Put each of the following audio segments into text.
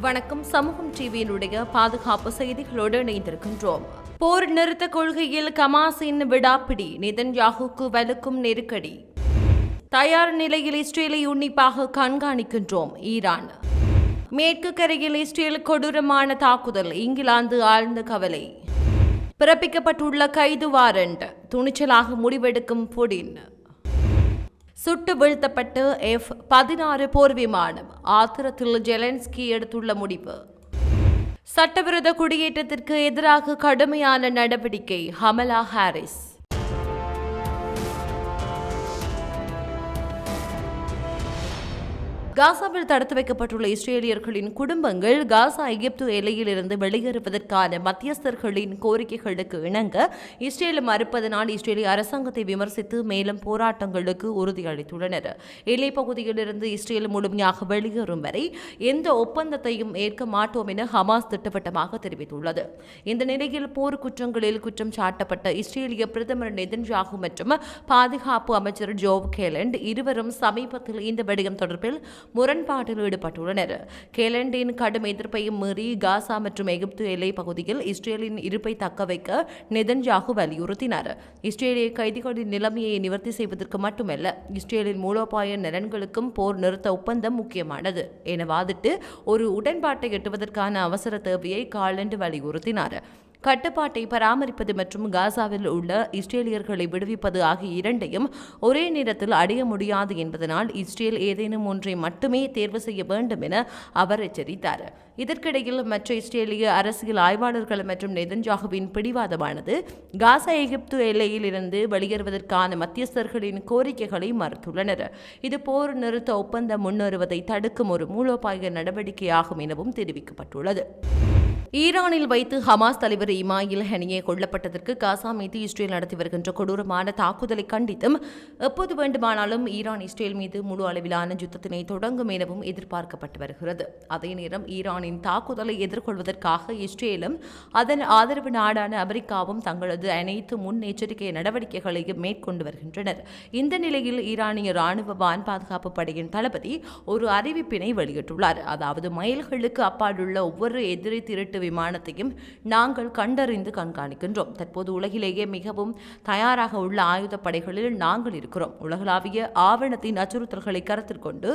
வணக்கம். சமூகம் டிவியினுடைய பாதுகாப்பு செய்திகளோடு இணைந்திருக்கின்றோம். போர் நிறுத்த கொள்கையில் கமாசின் விடாப்பிடி நிதன்யாகுக்கு வலுக்கும் நெருக்கடி. தயார் நிலையில் இஸ்ரேலை உன்னிப்பாக கண்காணிக்கின்றோம் ஈரான். மேற்கு கரையில் இஸ்ரேல் கொடூரமான தாக்குதல் இங்கிலாந்து ஆழ்ந்த கவலை. பிறப்பிக்கப்பட்டுள்ள கைது வாரண்ட் துணிச்சலாக முடிவெடுக்கும் புடின். சுட்டு வீழ்த்தப்பட்டு எஃப் பதினாறு போர் விமானம் ஆத்திரத்தில் ஜெலன்ஸ்கி எடுத்துள்ள முடிவு. சட்டவிரோத குடியேற்றத்திற்கு எதிராக கடுமையான நடவடிக்கை ஹமலா ஹாரிஸ். காசாவில் தடுத்து வைக்கப்பட்டுள்ள இஸ்ரேலியர்களின் குடும்பங்கள் காசா எகிப்து எல்லையிலிருந்து வெளியேறுவதற்கான மத்தியஸ்தர்களின் கோரிக்கைகளுக்கு இணங்க இஸ்ரேல் மறுப்பதனால் இஸ்ரேலிய அரசாங்கத்தை விமர்சித்து மேலும் போராட்டங்களுக்கு உறுதியளித்துள்ளனர். எல்லை பகுதியிலிருந்து இஸ்ரேல் முழுமையாக வெளியேறும் வரை எந்த ஒப்பந்தத்தையும் ஏற்க மாட்டோம் என ஹமாஸ் திட்டவட்டமாக தெரிவித்துள்ளது. இந்த நிலையில் போர் குற்றங்களில் குற்றம் சாட்டப்பட்ட இஸ்ரேலிய பிரதமர் நெதன்யாகு மற்றும் பாதுகாப்பு அமைச்சர் ஜோவ் கேலண்ட் இருவரும் சமீபத்தில் இந்த விடயம் தொடர்பில் முரண்பாட்டில் ஈடுபட்டுள்ளனர். கேலண்டின் கடும் எதிர்ப்பையும் மீறி காசா மற்றும் எகிப்து எல்லை பகுதியில் இஸ்ரேலின் இருப்பை தக்கவைக்க நெதன்யாகு வலியுறுத்தினார். இஸ்ரேலிய கைதிகளின் நிலைமையை நிவர்த்தி செய்வதற்கு மட்டுமல்ல இஸ்ரேலின் மூலோபாய நலன்களுக்கும் போர் நிறுத்த ஒப்பந்தம் முக்கியமானது. என வாதிட்டு ஒரு உடன்பாட்டை எட்டுவதற்கான அவசர தேவையை காலண்டு வலியுறுத்தினார். கட்டுப்பாட்டை பராமரிப்பது மற்றும் காசாவில் உள்ள இஸ்ரேலியர்களை விடுவிப்பது ஆகிய இரண்டையும் ஒரே நேரத்தில் அடைய முடியாது என்பதனால் இஸ்ரேல் ஏதேனும் ஒன்றை மட்டுமே தேர்வு செய்ய வேண்டும் என அவர் எச்சரித்தார். இதற்கிடையில் மற்ற இஸ்ரேலிய அரசியல் ஆய்வாளர்கள் மற்றும் நெதன்ஜாகுவின் பிடிவாதமானது காசா எகிப்து எல்லையில் இருந்து வெளியேறுவதற்கான மத்தியஸ்தர்களின் கோரிக்கைகளை மறுத்துள்ளனர். இது போர் நிறுத்த ஒப்பந்தம் முன்னேறுவதை தடுக்கும் ஒரு மூலோபாய நடவடிக்கையாகும் எனவும் தெரிவிக்கப்பட்டுள்ளது. ஈரானில் வைத்து ஹமாஸ் தலைவர் இமாயில் ஹனியே கொல்லப்பட்டதற்கு காசா மீது இஸ்ரேல் நடத்தி வருகின்ற கொடூரமான தாக்குதலை கண்டித்தும் எப்போது வேண்டுமானாலும் ஈரான் இஸ்ரேல் மீது முழு அளவிலான யுத்தத்தினை தொடங்கும் எனவும் எதிர்பார்க்கப்பட்டு வருகிறது. அதே நேரம் ஈரானின் தாக்குதலை எதிர்கொள்வதற்காக இஸ்ரேலும் அதன் ஆதரவு நாடான அமெரிக்காவும் தங்களது அனைத்து முன்னெச்சரிக்கை நடவடிக்கைகளையும் மேற்கொண்டு வருகின்றனர். இந்த நிலையில் ஈரானிய ராணுவ வான் பாதுகாப்பு படையின் தளபதி ஒரு அறிவிப்பினை வெளியிட்டுள்ளார். அதாவது மைல்களுக்கு அப்பாலுள்ள ஒவ்வொரு எதிரி திருட்டு விமானத்தையும் நாங்கள் கண்டறிந்து கண்காணிக்கின்றோம். தற்போது உலகிலேயே மிகவும் தயாராக உள்ள ஆயுதப்படைகளில் நாங்கள் இருக்கிறோம். உலகளாவிய ஆவணத்தின் அச்சுறுத்தல்களை கருத்தில் கொண்டு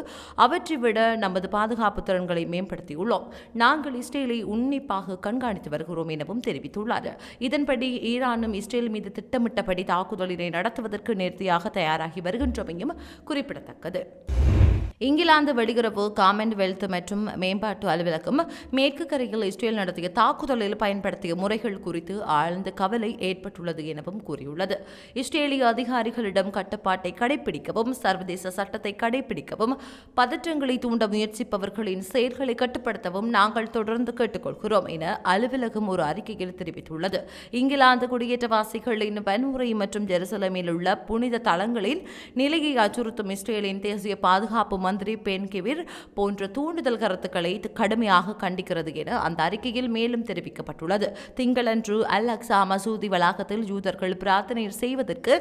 அவற்றை விட நமது பாதுகாப்பு திறன்களை மேம்படுத்தியுள்ளோம். நாங்கள் இஸ்ரேலை உன்னிப்பாக கண்காணித்து வருகிறோம் எனவும் தெரிவித்துள்ளார். இதன்படி ஈரானும் இஸ்ரேல் மீது திட்டமிட்டபடி தாக்குதலினை நடத்துவதற்கு நேர்த்தியாக தயாராகி வருகின்றமையும் குறிப்பிடத்தக்கது. இங்கிலாந்து வெளியுறவு காமன்வெல்த் மற்றும் மேம்பாட்டு அலுவலகம் மேற்கு கரையில் இஸ்ரேல் நடத்திய தாக்குதலில் பயன்படுத்திய முறைகள் குறித்து ஆழ்ந்த கவலை ஏற்பட்டுள்ளது எனவும் கூறியுள்ளது. இஸ்ரேலிய அதிகாரிகளிடம் கட்டுப்பாட்டை கடைபிடிக்கவும் சர்வதேச சட்டத்தை கடைபிடிக்கவும் பதற்றங்களை தூண்ட முயற்சிப்பவர்களின் செயல்களை கட்டுப்படுத்தவும் நாங்கள் தொடர்ந்து கேட்டுக்கொள்கிறோம் என அலுவலகம் ஒரு அறிக்கையில் தெரிவித்துள்ளது. இங்கிலாந்து குடியேற்றவாசிகளின் வன்முறை மற்றும் ஜெருசலமில் உள்ள புனித தளங்களின் நிலையை அச்சுறுத்தும் இஸ்ரேலின் தேசிய பாதுகாப்பு மந்திரி பென்கிவிர் போன்ற தூண்டுதல் கருத்துக்களை கடுமையாக கண்டிக்கிறது என அந்த அறிக்கையில் மேலும் தெரிவிக்கப்பட்டுள்ளது. திங்களன்று அல் அக்ஸா மசூதி வளாகத்தில் யூதர்கள் பிரார்த்தனை செய்வதற்கு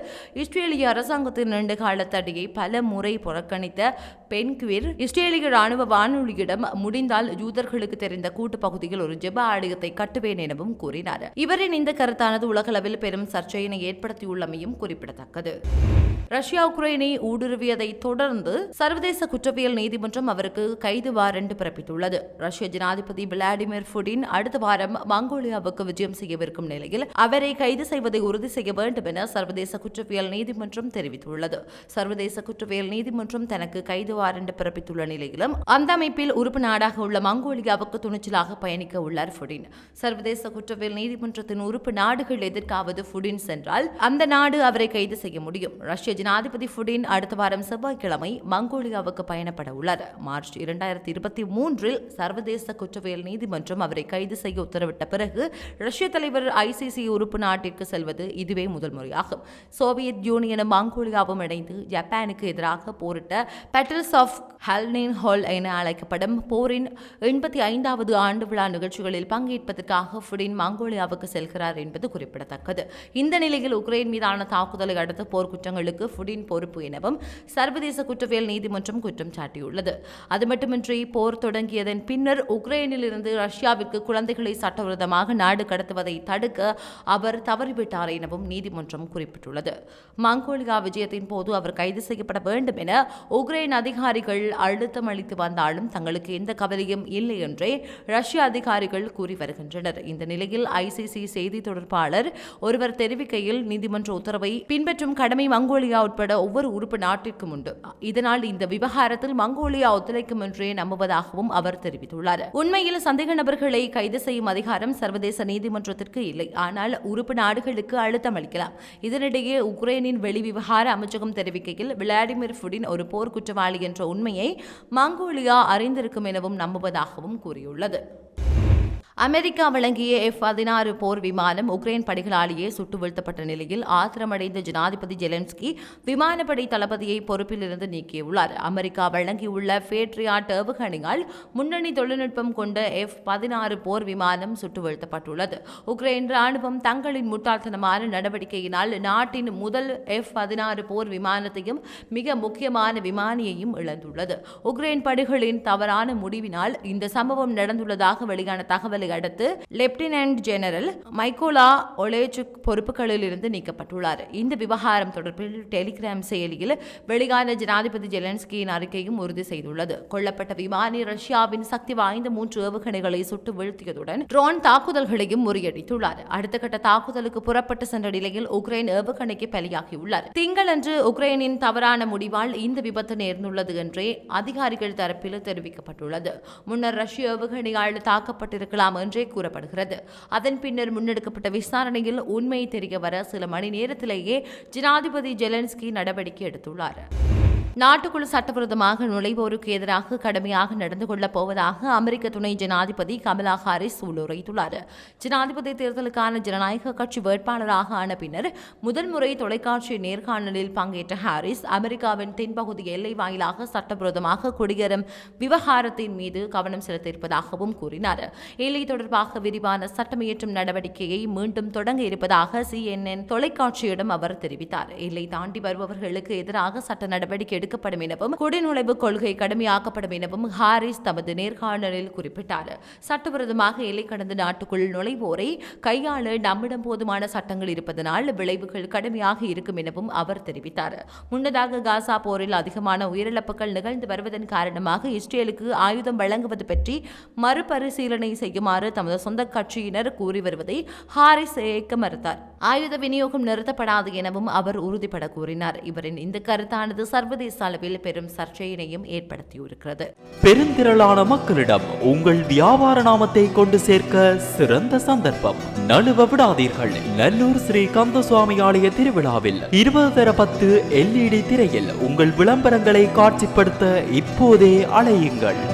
இஸ்ரேலிய அரசாங்கத்தின் நீண்டகால தடையை பல முறை புறக்கணித்த பென்குவிர் இஸ்ரேலிய ராணுவ வானொலியிடம் முடிந்தால் யூதர்களுக்கு தெரிந்த கூட்டு பகுதியில் ஒரு ஜெப ஆலயத்தை கட்டுவேன் எனவும் கூறினார். இவரின் இந்த கருத்தானது உலகளவில் பெரும் சர்ச்சையினை ஏற்படுத்தியுள்ளமையும் குறிப்பிடத்தக்கது. ரஷ்யா உக்ரைனை ஊடுருவியதை தொடர்ந்து சர்வதேச குற்றவியல் நீதிமன்றம் அவருக்கு கைது வாரண்ட் பிறப்பித்துள்ளது. ரஷ்ய ஜனாதிபதி விளாடிமிர் புடின் அடுத்த வாரம் மங்கோலியாவுக்கு விஜயம் செய்யவிருக்கும் நிலையில் அவரை கைது செய்வதை உறுதி செய்ய வேண்டும் என சர்வதேச குற்றவியல் நீதிமன்றம் தெரிவித்துள்ளது. சர்வதேச குற்றவியல் நீதிமன்றம் தனக்கு கைது வாரண்ட் பிறப்பித்துள்ள நிலையிலும் அந்த அமைப்பில் உறுப்பு நாடாக உள்ள மங்கோலியாவுக்கு துணிச்சலாக பயணிக்க உள்ளார் புடின். சர்வதேச குற்றவியல் நீதிமன்றத்தின் உறுப்பு நாடுகள் எதற்காவது புடின் சென்றால் அந்த நாடு அவரை கைது செய்ய முடியும். ரஷ்ய ஜனாதிபதி புடின் அடுத்த வாரம் செவ்வாய்க்கிழமை மங்கோலியாவுக்கு பயணப்பட உள்ளார். மார்ச் இரண்டாயிரத்தி இருபத்தி மூன்றில் சர்வதேச குற்றவியல் நீதிமன்றம் அவரை கைது செய்ய உத்தரவிட்ட பிறகு ரஷ்ய தலைவர் ஐசிசி உறுப்பு நாட்டிற்கு செல்வது இதுவே முதல் முறையாகும். சோவியத் யூனியனும் மங்கோலியாவும் இணைந்து ஜப்பானுக்கு எதிராக போரிட்ட பெட்டல்ஸ் ஆஃப் ஹல்னின் ஹால் என அழைக்கப்படும் போரின் எண்பத்தி ஐந்தாவது ஆண்டு விழா நிகழ்ச்சிகளில் பங்கேற்பதற்காக புடின் மங்கோலியாவுக்கு செல்கிறார் என்பது குறிப்பிடத்தக்கது. இந்த நிலையில் உக்ரைன் மீதான தாக்குதலை அடுத்து போர்க்குற்றங்களுக்கு புடின் பொறுப்பு எனவும் சர்வதேச குற்றவியல் நீதிமன்றம் குற்றம் குற்றம் சாட்டியுள்ளது. அது மட்டுமின்றி போர் தொடங்கியதன் பின்னர் உக்ரைனிலிருந்து ரஷ்யாவிற்கு குழந்தைகளை சட்டவிரோதமாக நாடு கடத்துவதை தடுக்க அவர் தவறிவிட்டார் எனவும் நீதிமன்றம் குறிப்பிட்டுள்ளது. மங்கோலியா விஜயத்தின் போது அவர் கைது செய்யப்பட வேண்டும் என உக்ரைன் அதிகாரிகள் அழுத்தம் அளித்து வந்தாலும் தங்களுக்கு எந்த கவலையும் இல்லை என்றே ரஷ்ய அதிகாரிகள் கூறி வருகின்றனர். இந்த நிலையில் ஐசிசி செய்தி தொடர்பாளர் ஒருவர் தெரிவிக்கையில் நீதிமன்ற உத்தரவை பின்பற்றும் கடமை மங்கோலியா உட்பட ஒவ்வொரு உறுப்பு நாட்டிற்கும் உண்டு. இதனால் இந்த விவகாரத்தில் மங்கோலியா ஒத்துழைக்கும் என்றே நம்புவதாகவும் அவர் தெரிவித்துள்ளார். உண்மையில் சந்தேக நபர்களை கைது செய்யும் அதிகாரம் சர்வதேச நீதிமன்றத்திற்கு இல்லை. ஆனால் உறுப்பு நாடுகளுக்கு அழுத்தம் அளிக்கலாம். இதனிடையே உக்ரைனின் வெளிவிவகார அமைச்சகம் தெரிவிக்கையில் விளாடிமிர் புடின் ஒரு போர் குற்றவாளி என்ற உண்மையை மங்கோலியா அறிந்திருக்கும் எனவும் நம்புவதாகவும் கூறியுள்ளது. அமெரிக்கா வழங்கிய எஃப் பதினாறு போர் விமானம் உக்ரைன் படைகளாலேயே சுட்டு வீழ்த்தப்பட்ட நிலையில் ஆத்திரமடைந்த ஜனாதிபதி ஜெலன்ஸ்கி விமானப்படை தளபதியை பொறுப்பிலிருந்து நீக்கியுள்ளார். அமெரிக்கா வழங்கியுள்ள பேட்ரியாட் ஏவுகணையால் முன்னணி தொழில்நுட்பம் கொண்ட எஃப் பதினாறு போர் விமானம் சுட்டு வீழ்த்தப்பட்டுள்ளது. உக்ரைன் ராணுவம் தங்களின் முட்டாள்தனமான நடவடிக்கையினால் நாட்டின் முதல் எஃப் பதினாறு போர் விமானத்தையும் மிக முக்கியமான விமானியையும் இழந்துள்ளது. உக்ரைன் படைகளின் தவறான முடிவினால் இந்த சம்பவம் நடந்துள்ளதாக வெளியான தகவல் அடுத்து லெப்டினன்ட் ஜெனரல் மைக்கோலா ஒலேச்சுக் பொறுப்புகளில் இருந்து நீக்கப்பட்டுள்ளார். இந்த விவகாரம் தொடர்பில் டெலிகிராம் செயலியில் வெளியான ஜனாதிபதி ஜெலன்ஸ்கியின் அறிக்கையும் உறுதி செய்துள்ளது. கொல்லப்பட்ட விமானி ரஷ்யாவின் சக்தி வாய்ந்த மூன்று ஏவுகணைகளை சுட்டு வீழ்த்தியதுடன் ட்ரோன் தாக்குதல்களையும் முறியடித்துள்ளார். அடுத்த கட்ட தாக்குதலுக்கு புறப்பட்டு சென்ற நிலையில் உக்ரைன் ஏவுகணைக்கு பலியாகியுள்ளார். திங்களன்று உக்ரைனின் தவறான முடிவால் இந்த விபத்து நேர்ந்துள்ளது என்றே அதிகாரிகள் தரப்பில் தெரிவிக்கப்பட்டுள்ளது. முன்னர் ரஷ்ய ஏவுகணையால் தாக்கப்பட்டிருக்கலாம் என்றே கூறப்படுகிறது. அதன் பின்னர் முன்னெடுக்கப்பட்ட விசாரணையில் உண்மை தெரிய வர சில மணி நேரத்திலேயே ஜனாதிபதி ஜெலன்ஸ்கி நடவடிக்கை எடுத்துள்ளார். நாட்டுக்குள் சட்டவிரோதமாக நுழைவோருக்கு எதிராக கடுமையாக நடந்து கொள்ளப் போவதாக அமெரிக்க துணை ஜனாதிபதி கமலா ஹாரிஸ் உள்ளுரைத்துள்ளார் ஜனாதிபதி தேர்தலுக்கான ஜனநாயக கட்சி வேட்பாளராக ஆன பின்னர் முதல் முறை தொலைக்காட்சி நேர்காணலில் பங்கேற்ற ஹாரிஸ் அமெரிக்காவின் தென்பகுதி எல்லை வாயிலாக சட்டவிரோதமாக குடியேறும் விவகாரத்தின் மீது கவனம் செலுத்தியிருப்பதாகவும் கூறினார். எல்லை தொடர்பாக விரிவான சட்டமியற்றும் நடவடிக்கையை மீண்டும் தொடங்க இருப்பதாக சிஎன்என் தொலைக்காட்சியிடம் அவர் தெரிவித்தார். எல்லை தாண்டி வருபவர்களுக்கு எதிராக சட்ட நடவடிக்கை எடுக்கப்படும் எனவும் குடிநுழைவு கொள்கை கடுமையாக்கப்படும் எனவும் ஹாரிஸ் தமது நேர்காணலில் குறிப்பிட்டார். சட்டவிரோதமாக எல்லை கடந்த நாட்டுக்குள் நுழைவோரை கையாள நம்மிடம் போதுமான சட்டங்கள் இருப்பதனால் விளைவுகள் கடுமையாக இருக்கும் எனவும் அவர் தெரிவித்தார். முன்னதாக காசா போரில் அதிகமான உயிரிழப்புகள் நிகழ்ந்து வருவதன் காரணமாக இஸ்ரேலுக்கு ஆயுதம் வழங்குவது பற்றி மறுபரிசீலனை செய்யுமாறு தமது சொந்த கட்சியினர் கூறி வருவதை ஹாரிஸ் ஏற்க மறுத்தார். ஆயுத விநியோகம் நிறுத்தப்படாது எனவும் அவர் உறுதிபட கூறினார். இவரின் இந்த கருத்தானது சர்வதேச அளவில் பெரும் சர்ச்சையினையும் ஏற்படுத்தியிருக்கிறது. பெருந்திரளான மக்களிடம் உங்கள் வியாபார நாமத்தை கொண்டு சேர்க்க சிறந்த சந்தர்ப்பம். நழுவ விடாதீர்கள். நல்லூர் ஸ்ரீ கந்தசுவாமி ஆலய திருவிழாவில் இருபது தர பத்து எல்இடி திரையில் உங்கள் விளம்பரங்களை காட்சிப்படுத்த இப்போதே அலையுங்கள்.